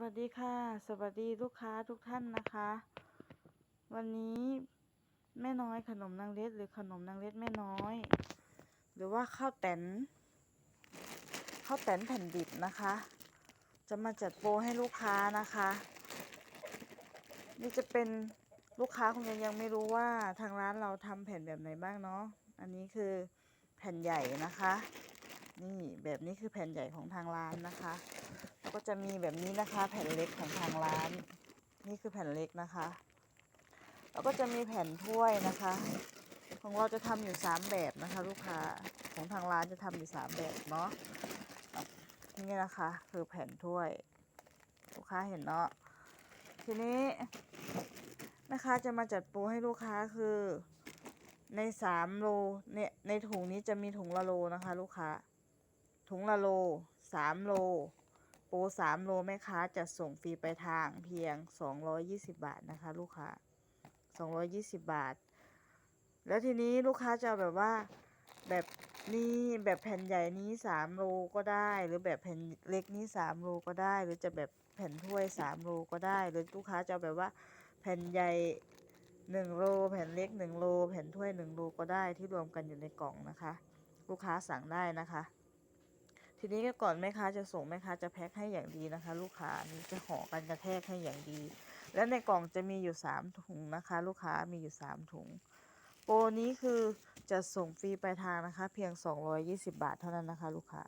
วัสดีค่ะ สวัสดีลูกค้าทุกท่านนะคะ วันนี้แม่น้อยขนมนางเล็ด หรือขนมนางเล็ดแม่น้อย หรือว่าข้าวแตนข้าวแตนแผ่นดิบนะคะ จะมาจัดโปรให้ลูกค้านะคะ นี่จะเป็นลูกค้าคงจะยังไม่รู้ว่าทางร้านเราทำแผ่นแบบไหนบ้างเนาะอันนี้คือแผ่นใหญ่นะคะ นี่แบบนี้คือแผ่นใหญ่ของทางร้านนะคะแล้วก็จะมีแบบนี้นะคะ แผ่นเล็กของทางร้าน นี่คือแผ่นเล็กนะคะแล้วก็จะมีแผ่นถ้วยนะคะ ของเราจะทำอยู่สามแบบนะคะ ลูกค้าของทางร้านจะทำอยู่สามแบบเนาะนี่นะคะคือแผ่นถ้วย ลูกค้าเห็นเนาะทีนี้นะคะจะมาจัดปรให้ลูกค้าคือในสามโลเนี่ยในถุงนี้จะมีถุงละโลนะคะ ลูกค้า ถุงละโลสามโล โปรสามโลแม่ค้าจะส่งฟรีไปทางเพียง 220 บาทนะคะ ลูกค้า 220 บาท แล้วทีนี้ลูกค้าจะแบบว่าแบบนี้แบบแผ่นใหญ่นี้ 3 โลก็ได้ หรือแบบแผ่นเล็กนี้ 3 โลก็ได้ หรือจะแบบแผ่นถ้วย 3 โลก็ได้ หรือลูกค้าจะแบบว่าแผ่นใหญ่1โลแผ่นเล็ก1โลแผ่นถ้วย1โลก็ได้ที่รวมกันอยู่ในกล่องนะคะ ลูกค้าสั่งได้นะคะ ทีนี้ก็ก่อนแม่ค้าจะส่งแม่ค้าจะแพ็คให้อย่างดีนะคะ ลูกค้านี่จะห่อกันกระแทกให้อย่างดี และในกล่องจะมีอยู่ 3 ถุงนะคะ ลูกค้ามีอยู่ 3 ถุง โปรนี้คือจะส่งฟรีปลายทางนะคะ เพียง 220 บาทเท่านั้นนะคะ ลูกค้า